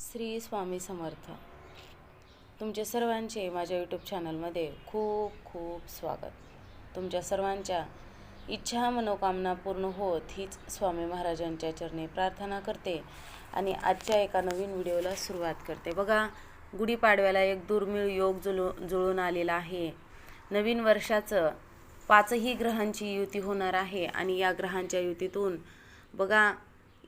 श्री स्वामी समर्थ. तुमचे सर्वांचे माझ्या यूट्यूब चॅनलमध्ये खूप खूप स्वागत. तुमच्या सर्वांच्या इच्छा मनोकामना पूर्ण होत हीच स्वामी महाराजांच्या चरणी प्रार्थना करते आणि आजच्या एका नवीन व्हिडिओला सुरुवात करते. बघा गुढीपाडव्याला एक दुर्मिळ योग जुळू जुळून आलेला आहे. नवीन वर्षाचं पाचही ग्रहांची युती होणार आहे आणि या ग्रहांच्या युतीतून बघा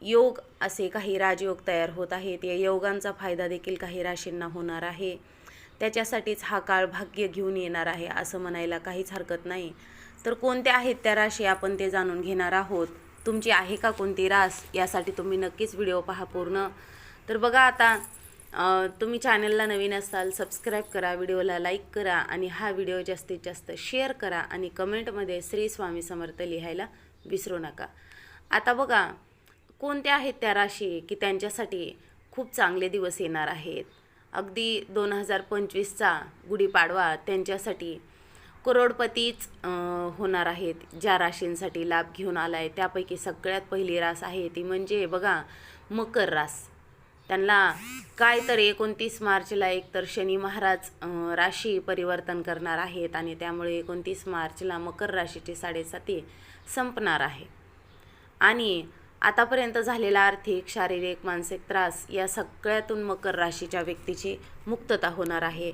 योग असे काही राजयोग तयार होत आहेत. या योगांचा फायदा देखील काही राशींना होणार आहे. त्याच्यासाठीच हा काळ भाग्य घेऊन येणार आहे असं म्हणायला काहीच हरकत नाही. तर कोणत्या आहेत त्या राशी आपण ते जाणून घेणार आहोत? तुमची आहे का कोणती रास? यासाठी तुम्ही नक्कीच व्हिडिओ पहा पूर्ण. तर बघा आता तुम्ही चॅनलला नवीन असाल सबस्क्राईब करा व्हिडिओला लाईक करा आणि हा व्हिडिओ जास्तीत जास्त शेअर करा आणि कमेंटमध्ये श्री स्वामी समर्थ लिहायला विसरू नका. आता बघा कोणत्या आहेत त्या राशी की त्यांच्यासाठी खूप चांगले दिवस येणार आहेत? अगदी दोन हजार पंचवीसचा गुढीपाडवा त्यांच्यासाठी करोडपतीच होणार आहेत ज्या राशींसाठी लाभ घेऊन आला आहे त्यापैकी सगळ्यात पहिली रास आहे ती म्हणजे बघा मकर रास. त्यांना काय तर एकोणतीस मार्चला एक तर शनी महाराज राशी परिवर्तन करणार आहेत आणि त्यामुळे एकोणतीस मार्चला मकर राशीची साडेसाती संपणार आहे. आणि आतापर्यंत झालेला आर्थिक शारीरिक मानसिक त्रास या सगळ्यातून मकर राशीच्या व्यक्तीची मुक्तता होणार आहे.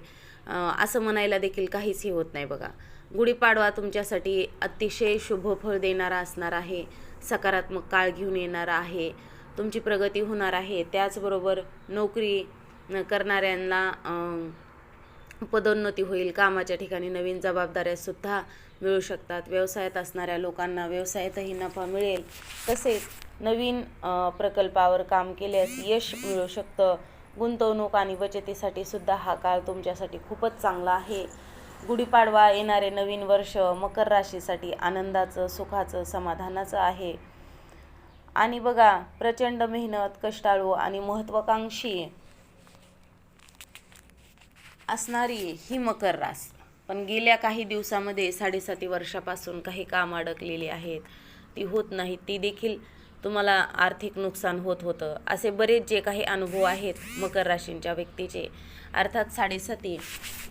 असं म्हणायला देखील काहीच हे होत नाही बघा. गुढीपाडवा तुमच्यासाठी अतिशय शुभफळ देणारा असणार आहे. सकारात्मक काळ घेऊन येणारा आहे. तुमची प्रगती होणार आहे. त्याचबरोबर नोकरी करणाऱ्यांना पदोन्नती होईल. कामाच्या ठिकाणी नवीन जबाबदाऱ्यासुद्धा मिळू शकतात. व्यवसायात असणाऱ्या लोकांना व्यवसायातही नफा मिळेल. तसेच नवीन प्रकल्पावर काम केल्यास यश मिळू शकतं. गुंतवणूक आणि बचतीसाठी सुद्धा हा काळ तुमच्यासाठी खूपच चांगला आहे. गुढीपाडवा येणारे नवीन वर्ष मकर राशीसाठी आनंदाचं सुखाचं समाधानाचं आहे. आणि बघा प्रचंड मेहनत कष्टाळू आणि महत्त्वाकांक्षी असणारी ही मकर रास. पण गेल्या काही दिवसामध्ये साडेसाती वर्षापासून काही काम अडकलेली आहेत. ती होत नाहीत ती देखील तुम्हाला आर्थिक नुकसान होत होतं. असे बरेच जे काही अनुभव आहेत मकर राशींच्या व्यक्तीचे. अर्थात साडेसाती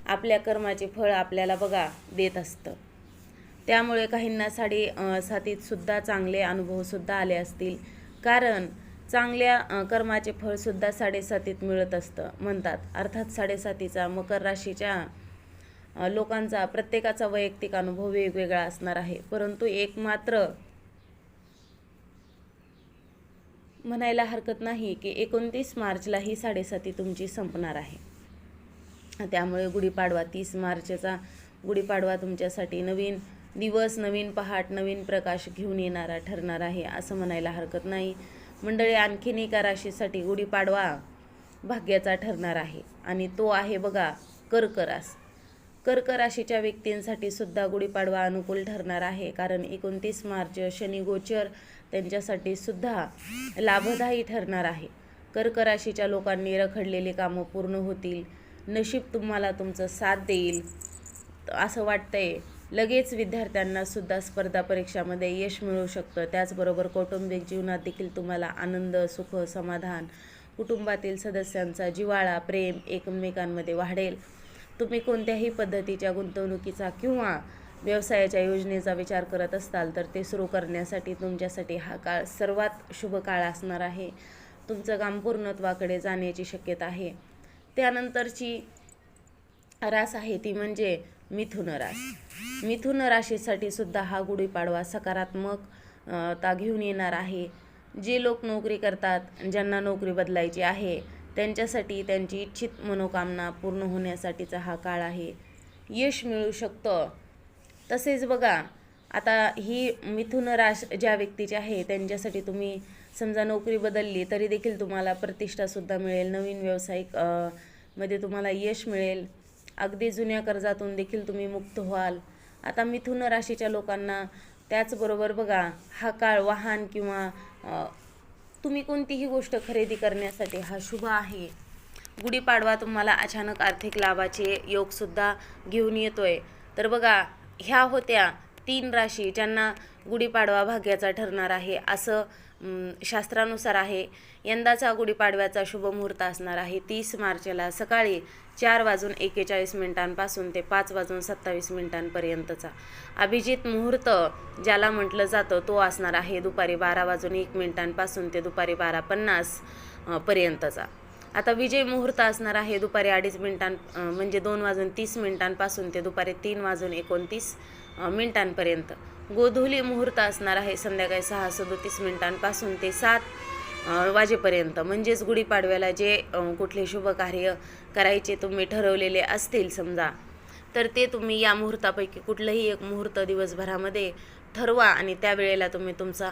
आपल्या कर्माचे फळ आपल्याला बघा देत असतं. त्यामुळे काहींना साडे सातीतसुद्धा चांगले अनुभवसुद्धा आले असतील. कारण चांगल्या कर्माचे फळसुद्धा साडेसातीत मिळत असतं म्हणतात. अर्थात साडेसातीचा मकर राशीच्या लोकांचा प्रत्येकाचा वैयक्तिक अनुभव वेगवेगळा असणार आहे. परंतु एक मात्र म्हणायला हरकत नाही की एकोणतीस मार्चला ही साडेसाती तुमची संपणार आहे. त्यामुळे गुढीपाडवा तीस मार्चचा गुढीपाडवा तुमच्यासाठी नवीन दिवस नवीन पहाट नवीन प्रकाश घेऊन येणारा ठरणार आहे असं म्हणायला हरकत नाही. मंडळी आणखीन एका राशीसाठी गुढीपाडवा भाग्याचा ठरणार आहे. आणि तो आहे बघा कर्क रास कर्क राशीच्या व्यक्तींसाठी सुद्धा गुढीपाडवा अनुकूल ठरणार आहे. कारण एकोणतीस मार्च शनी गोचर त्यांच्यासाठी सुद्धा लाभदायी ठरणार आहे. कर्क राशीच्या लोकांनी रखडलेली कामं पूर्ण होतील. नशीब तुम्हाला तुमचं साथ देईल असं वाटतंय. लगेच विद्यार्थ्यांना सुद्धा स्पर्धा परीक्षामध्ये यश मिळू शकतं. त्याचबरोबर कौटुंबिक जीवनात देखील तुम्हाला आनंद सुख समाधान कुटुंबातील सदस्यांचा जिव्हाळा प्रेम एकमेकांमध्ये वाढेल. तुम्ही कोणत्याही पद्धतीच्या गुंतवणुकीचा किंवा व्यवसायाच्या योजनेचा विचार करत असाल तर ते सुरू करण्यासाठी तुमच्यासाठी हा काळ सर्वात शुभ काळ असणार आहे. तुमचं काम पूर्णत्वाकडे जाण्याची शक्यता आहे. त्यानंतरची रास आहे ती म्हणजे मिथुन राशी. मिथुन राशीसाठी सुद्धा हा गुढीपाडवा सकारात्मक ता घेऊन येणार आहे. जे लोक नोकरी करतात ज्यांना नोकरी बदलायची आहे त्यांच्यासाठी त्यांची इच्छित मनोकामना पूर्ण होण्यासाठीचा हा काळ आहे. यश मिळू शकतं. तसेच बघा आता ही मिथुन राश ज्या व्यक्तीची आहे त्यांच्यासाठी तुम्ही समजा नोकरी बदलली तरी देखील तुम्हाला प्रतिष्ठासुद्धा मिळेल. नवीन व्यावसायिकमध्ये तुम्हाला यश मिळेल. अगदी जुन्या कर्जातून देखील तुम्ही मुक्त व्हाल. आता मिथुन राशीच्या लोकांना त्याचबरोबर बघा हा काळ वाहन किंवा तुम्ही कोणतीही गोष्ट खरेदी करण्यासाठी हा शुभ आहे. गुढीपाडवा तुम्हाला अचानक आर्थिक लाभाचे योगसुद्धा घेऊन येतोय. तर बघा ह्या होत्या तीन राशी ज्यांना गुढीपाडवा भाग्याचा ठरणार आहे असं शास्त्रानुसार आहे. यंदाचा गुढीपाडव्याचा शुभ मुहूर्त असणार आहे. तीस मार्चला सकाळी चार वाजून एकेचाळीस मिनिटांपासून ते पाच वाजून सत्तावीस मिनिटांपर्यंतचा अभिजित मुहूर्त ज्याला म्हटलं जातं तो असणार आहे दुपारी बारा वाजून एक मिनिटांपासून ते दुपारी बारा पन्नास पर्यंतचा. आता विजय मुहूर्त असणार आहे दुपारी अडीच मिनिटां म्हणजे दोन वाजून तीस मिनिटांपासून ते दुपारी तीन वाजून एकोणतीस मिनिटांपर्यंत. गोधुली मुहूर्त असणार आहे संध्याकाळी सहा सदोतीस मिनिटांपासून ते सात वाजेपर्यंत. म्हणजेच गुढीपाडव्याला जे कुठले शुभकार्य करायचे तुम्ही ठरवलेले असतील समजा तर ते तुम्ही या मुहूर्तापैकी कुठलंही एक मुहूर्त दिवसभरामध्ये ठरवा आणि त्यावेळेला तुम्ही तुमचा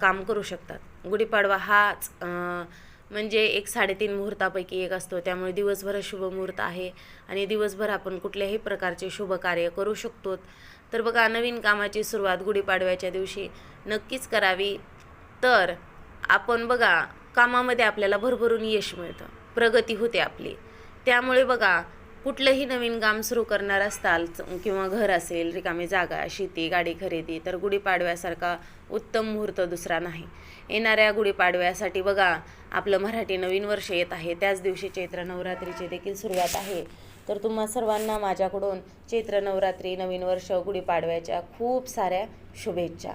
काम करू शकतात. गुढीपाडवा हाच म्हणजे एक साडेतीन मुहूर्तापैकी एक असतो. त्यामुळे दिवसभर शुभ मुहूर्त आहे आणि दिवसभर आपण कुठल्याही प्रकारचे शुभ कार्य करू शकतो. तर बघा नवीन कामाची सुरुवात गुढीपाडव्याच्या दिवशी नक्कीच करावी. तर आपण बघा कामामध्ये आपल्याला भरभरून यश मिळतं. प्रगती होते आपली. त्यामुळे बघा कुठलंही नवीन काम सुरू करणार असताल च- किंवा घर असेल रिकामी जागा शेती गाडी खरेदी तर गुढीपाडव्यासारखा उत्तम मुहूर्त दुसरा नाही. येणाऱ्या गुढीपाडव्यासाठी बघा आपलं मराठी नवीन वर्ष येत आहे. त्याच दिवशी चैत्र नवरात्रीची देखील सुरुवात आहे. तर तुम्हा सर्वांना माझ्याकडून चैत्र नवरात्री नवीन वर्ष गुढीपाडव्याच्या खूप साऱ्या शुभेच्छा.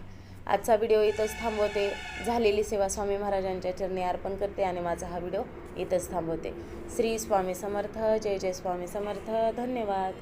आजचा व्हिडिओ इथंच थांबवते. झालेली सेवा स्वामी महाराजांच्या चरणी अर्पण करते आणि माझा हा व्हिडिओ इथंच थांबवते. श्री स्वामी समर्थ जय जय स्वामी समर्थ. धन्यवाद.